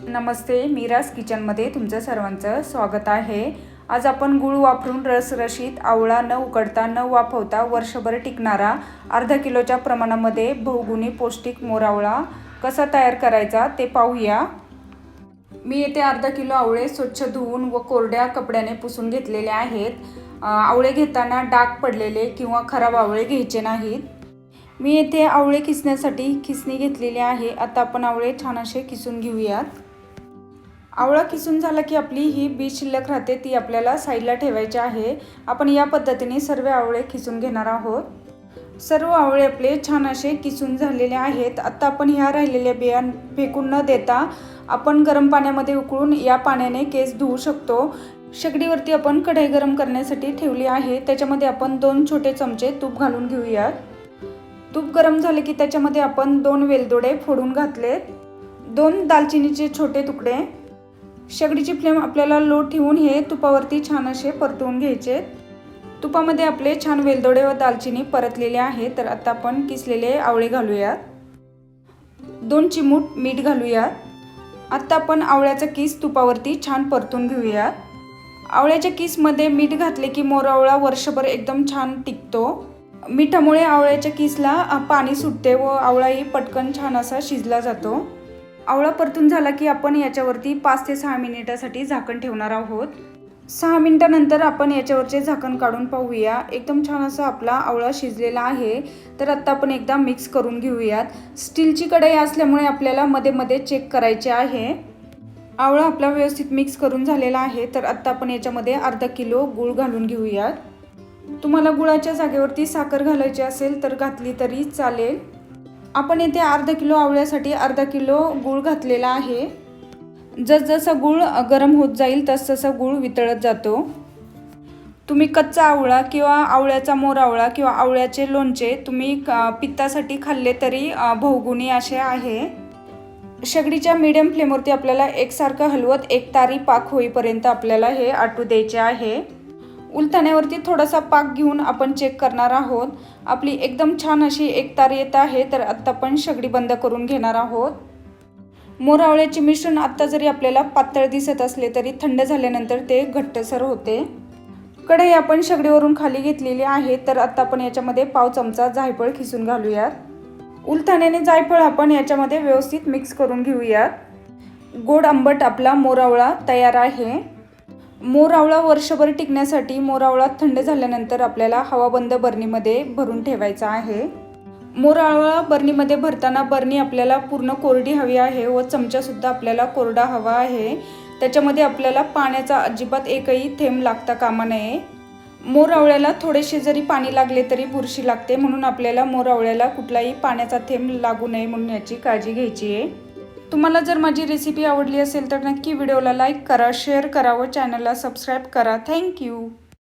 नमस्ते मीरास किचनमध्ये तुमचं सर्वांचं स्वागत आहे. आज आपण गूळ वापरून रसरशीत आवळा न उकडता न वाफवता वर्षभर टिकणारा अर्धा किलोच्या प्रमाणामध्ये बहुगुणी पौष्टिक मोरावळा कसा तयार करायचा ते पाहूया. मी येथे अर्धा किलो आवळे स्वच्छ धुवून व कोरड्या कपड्याने पुसून घेतलेले आहेत. आवळे घेताना डाग पडलेले किंवा खराब आवळे घ्यायचे नाहीत. मी येथे आवळे किसण्यासाठी खिसणी घेतलेली आहे. आता आपण आवळे छान असे किसून घेऊयात. आवळा किसून झाला की आपली ही बी शिल्लक राहते ती आपल्याला साईडला ठेवायची आहे. आपण या पद्धतीने सर्व आवळे किसून घेणार आहोत. सर्व आवळे आपले छान असे किसून झालेले आहेत. आत्ता आपण ह्या राहिलेल्या बिया फेकून न देता आपण गरम पाण्यामध्ये उकळून या पाण्याने केस धुवू शकतो. शेगडीवरती आपण कढई गरम करण्यासाठी ठेवली आहे. त्याच्यामध्ये आपण दोन छोटे चमचे तूप घालून घेऊयात. तूप गरम झाले की त्याच्यामध्ये आपण दोन वेलदोडे फोडून घातलेत. दोन दालचिनीचे छोटे तुकडे. शेगडीची फ्लेम आपल्याला लो ठेवून हे तुपावरती छान असे परतवून घ्यायचे. तुपामध्ये आपले छान वेलदोडे व दालचिनी परतलेले आहे तर आता आपण किसलेले आवळे घालूयात. दोन चिमूट मीठ घालूयात. आत्ता आपण आवळ्याचा किस तुपावरती छान परतून घेऊयात. आवळ्याच्या किसमध्ये मीठ घातले की मोरावळा वर्षभर एकदम छान टिकतो. मिठामुळे आवळ्याच्या किसला पाणी सुटते व आवळाही पटकन छान असा शिजला जातो. आवळा परतून झाला की आपण याच्यावरती पाच ते सहा मिनिटासाठी झाकण ठेवणार आहोत. सहा मिनिटानंतर आपण याच्यावरचे झाकण काढून पाहूया. एकदम छान असा आपला आवळा शिजलेला आहे. तर आत्ता आपण एकदा मिक्स करून घेऊयात. स्टीलची कढई असल्यामुळे आपल्याला मध्ये मध्ये चेक करायचे आहे. आवळा आपला व्यवस्थित मिक्स करून झालेला आहे. तर आत्ता आपण याच्यामध्ये अर्धा किलो गूळ घालून घेऊयात. तुम्हाला गुळाच्या जागेवरती साखर घालायची असेल तर घातली तरी चालेल. आपण येथे अर्धा किलो आवळ्यासाठी अर्धा किलो गूळ घातलेला आहे. जसजसा गूळ गरम होत जाईल तसतसा गूळ वितळत जातो. तुम्ही कच्चा आवळा किंवा आवळ्याचा मोर आवळा किंवा आवळ्याचे लोणचे तुम्ही क- पित्तासाठी खाल्ले तरी बहुगुणी असे आहे. शेगडीच्या मीडियम फ्लेमवरती आपल्याला एकसारखं हलवत एक तारी पाक होईपर्यंत आपल्याला हे आटू द्यायचे आहे. उलथण्यावरती थोडासा पाक घेऊन आपण चेक करणार आहोत. आपली एकदम छान अशी एक तार येत आहे तर आत्ता आपण शेगडी बंद करून घेणार आहोत. मोरावळ्याचे मिश्रण आत्ता जरी आपल्याला पातळ दिसत असले तरी थंड झाल्यानंतर ते घट्टसर होते. कढई आपण शेगडीवरून खाली घेतलेली आहे तर आत्ता आपण याच्यामध्ये पाव चमचा जायफळ खिसून घालूयात. उलथाण्याने जायफळ आपण याच्यामध्ये व्यवस्थित मिक्स करून घेऊयात. गोड आंबट आपला मोरावळा तयार आहे. मोरावळा वर्षभर टिकण्यासाठी मोरावळा थंड झाल्यानंतर आपल्याला हवाबंद बरणीमध्ये भरून ठेवायचा आहे. मोरावळा बरणीमध्ये भरताना बरणी आपल्याला पूर्ण कोरडी हवी आहे व चमचासुद्धा आपल्याला कोरडा हवा आहे. त्याच्यामध्ये आपल्याला पाण्याचा अजिबात एकही थेंब लागता कामा नये. मोरावळ्याला थोडेसे जरी पाणी लागले तरी बुरशी लागते म्हणून आपल्याला मोरावळ्याला कुठलाही पाण्याचा थेंब लागू नये म्हणून याची काळजी घ्यायची आहे. तुम्हाला जर माझी रेसिपी आवडली असेल तर नक्की व्हिडिओला लाईक करा शेअर करा व चॅनलला सबस्क्राईब करा. थँक्यू